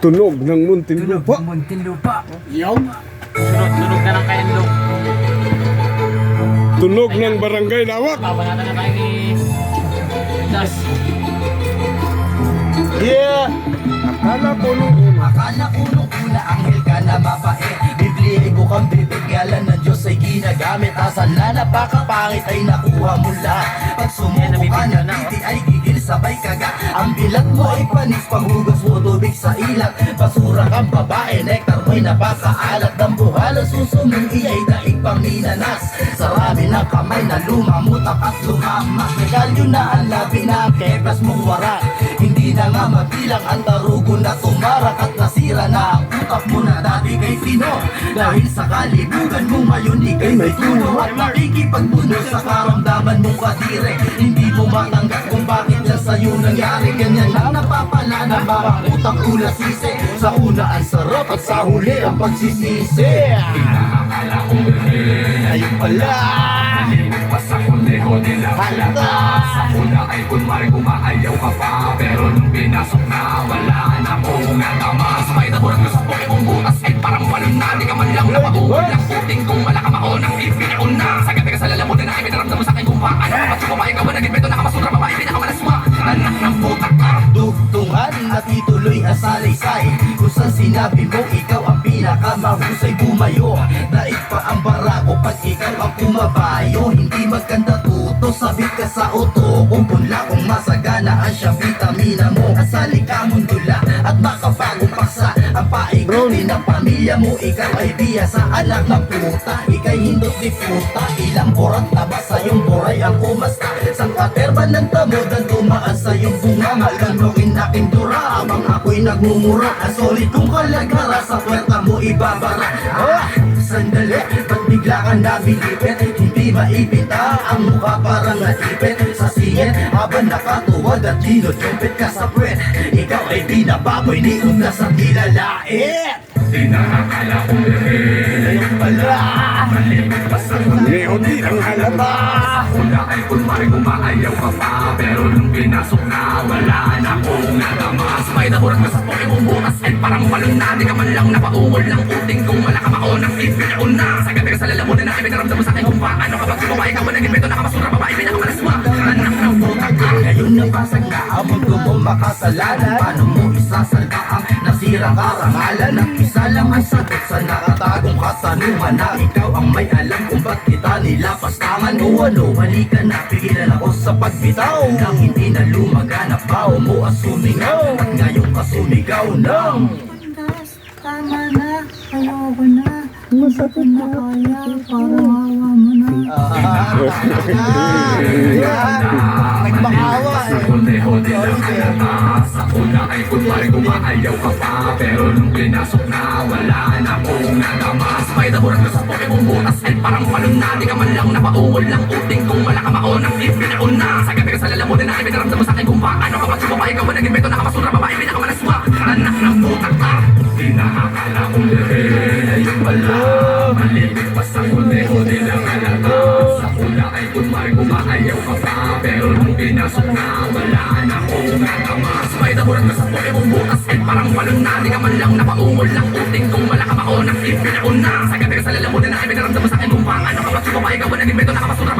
Tunog ng Muntinlupa. Muntinlupa. Yung Sunod, sunod na lang kayo nilo. Tunog ng Barangay Lawak. Babanatan na tayo ni... Das. Yeah! Akala ko nung una. Akala ko nung una anghel ka na mabait Biblibo kang bibigyalan ng Diyos ay ginagamit Asal na napakapangit ay nakuha mo lahat Pag sumuko ka na titi ay gigil sabay kaga Ang bilat mo ay panis panghugas mo tubig sa ilat. Basura kang babae, nektar mo'y napakaalat Ang buhala susumong iya'y daig pang minanas. Sarami ng kamay na lumamutak at lumamak Regalyo na ang labi na ang kebras mong warak Hindi na nga mabilang ang tarugo na tumarak At nasira na ang utak mo na dati kay Pino. Dahil sa kalibugan mo ngayon ikay may tuno At nakikipagbuno sa karamdaman mong kadire. Hindi mo matanggap kung bakit yan sa'yo nangyari Ganyan. Lang napapala na mga utang ulas sisi? Sa una ang sarap at sa huli ang pagsisisi. Akala ko Ayun pala. Pas ako neho nila Halata Sa una ay kunwari kumaayaw ka pa. Pero nung pinasok na wala na akong natamas May naburat ko sa mong Ay parang walong na Di ka man lang napatuol Ang puting kung wala ka maon Ang ipinaon na. Sa gabi ka sa lalamunan na Ibinaramdam mo sa akin kung paano Kapag sumamay ka Wanagin beto na kamasura Babae pinakamalaswa Anak ng putak ka. Dugtungan at ituloy ang salaysay Kung saan sinabi mo ikaw ang pinakamahusay. Bumayo Daig pa ang barako pag ikaw ang pumabayo. Hindi maganda tuto, sabit ka sa uto. Kung punla kung masagana ang siya vitamina mo. Kasali ka mong Ang paikutin ng pamilya mo Ikaw ay biyasa anak ng puta. Ika'y hindot di puta Ilang borat na ba sa iyong buray ang kumasta Sang katerba ng tamod ang tumaan sa iyong bunga. Magaluin aking dura Habang ako'y nagmumura. Ang solid kong kalagara Sa puwerta mo ibabara. Ah, sandali Ba't bigla kang nabilipit Hindi maipita Ang mukha parang natipit Sa singit Habang nakatuwad at dinojumpit ka sa puwet Ikaw ay binababoy Ni una sa kilalait Tinakala ko Ayun pala. Malimit pa sa Neon din ang halata. Una ay kunwari kumaayaw ka pa Pero nung pinasok na wala na akong natamas. May naburat ka sa puki mong butas Ay parang walong na. Di ka man lang napaungol ng puting Kung wala ka maon ang ipinaon na Sa gabi ka sa lalamunan na Ibinaramdam mo sa akin kung paano Kapag ka Wanagin beto na kamasura Babae pinakamalaswa Anak ka Ngayon nabasag na ang mundo mo makasalanan. Paano mo isasalba ang nasirang karangalan Ang isa lang ang sagot sa nakatagong katanungan Na ikaw ang may alam kung ba't kita nilapastangan O ano, halika na, pigilan ako sa pagbitaw. Nang hindi na lumagana pa, mo at ngayon ka sumigaw ng tama na, ayoko na. Masakit na kaya, parang hawa mo na. Nagmakawa Sa kuneho din ang halata Sa una ay kunwari kumaayaw ka pa Pero nung pinasok na wala na akong natamas May naburat ka sa puki mong butas Ay parang walong na Di ka man lang napaungol ng puting Kung wala ka maon ang ipinaon na Sa gabi ka sa lalamunan na Ibinaramdam mo sa akin kung paano Kapag sumabay ka Wanagin beto na kamasura Babae pinakamalaswa Anak ng putak ka Tinakakala kong lehe Ayun pala pinasok na wala na akong natamas May naburat ka sa puki mong butas Ay parang walong na Di ka man lang napaungol ng puting Kung wala ka maon ang ipinaon na. Sa gabi ka sa lalamunan na Ibinaramdam mo sa akin kung Kapag sumabay ka Wanagin beto na kamasura Babae pinakamalaswa